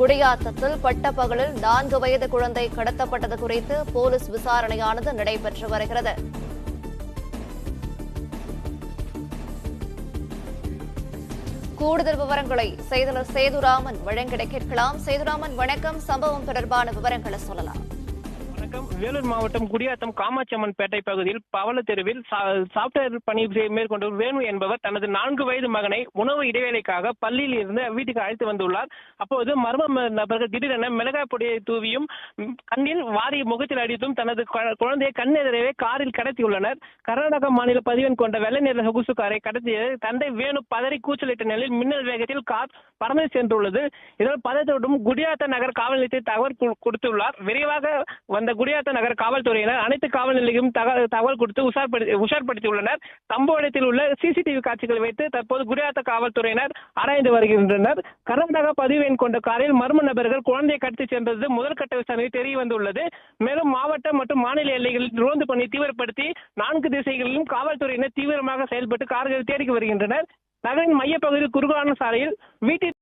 குடியாத்தத்தில் பட்டப்பகலில் நான்கு வயது குழந்தை கடத்தப்பட்டது குறித்து போலீஸ் விசாரணையானது நடைபெற்று வருகிறது. கூடுதல் விவரங்களை செய்தியாளர் சேதுராமன் வழங்கிட கேட்கலாம். சேதுராமன் வணக்கம். சம்பவம் தொடர்பான விவரங்களை சொல்லலாம். வணக்கம். வேலூர் மாவட்டம் குடியாத்தம் காமாட்சியம்மன் பேட்டை பகுதியில் பவள தெருவில் சாப்ட்வேர் பணி மேற்கொண்டு வேணு என்பவர் தனது நான்கு வயது மகனை உணவு இடைவேளைக்காக பள்ளியில் இருந்து வீட்டுக்கு அழைத்து வந்துள்ளார். அப்போது மர்ம நபர்கள் திடீரென மிளகாய் பொடியை தூவியும் கண்ணில் வாரி முகத்தில் அடித்தும் தனது குழந்தையை கண்ணெதிரவே காரில் கடத்தியுள்ளனர். கர்நாடக மாநில பதிவெண் கொண்ட வெள்ளை நிற சொகுசு காரை கடத்திய தந்தை வேணு பதறி கூச்சலிட்ட நிலையில் மின்னல் வேகத்தில் கார் பறந்து சென்றுள்ளது. இதனால் பதத்தோடும் குடியாத்த நகர் காவல் நிலையத்தை தகவல் கொடுத்துள்ளார். விரைவாக வந்த குடியாத்த நகர் காவல்துறையினர் அனைத்து காவல் நிலையம் தகவல் கொடுத்து உஷார்படுத்தி உஷார்படுத்தியுள்ளனர். சம்பவ இடத்தில் உள்ள சிசிடிவி காட்சிகளை வைத்து தற்போது குடியாத்த காவல்துறையினர் ஆராய்ந்து வருகின்றனர். கர்நாடக பதிவு எண் கொண்ட காரில் மர்ம நபர்கள் குழந்தையை கடத்தி சென்றது முதல்கட்ட விசாரணை தெரிய வந்துள்ளது. மேலும் மாவட்ட மற்றும் மாநில எல்லைகளில் ரோந்து பணி தீவிரப்படுத்தி நான்கு திசைகளிலும் காவல்துறையினர் தீவிரமாக செயல்பட்டு கார்களை தேடி வருகின்றனர். நகரின் மையப்பகுதியில் குறுகலான சாலையில் வீட்டில்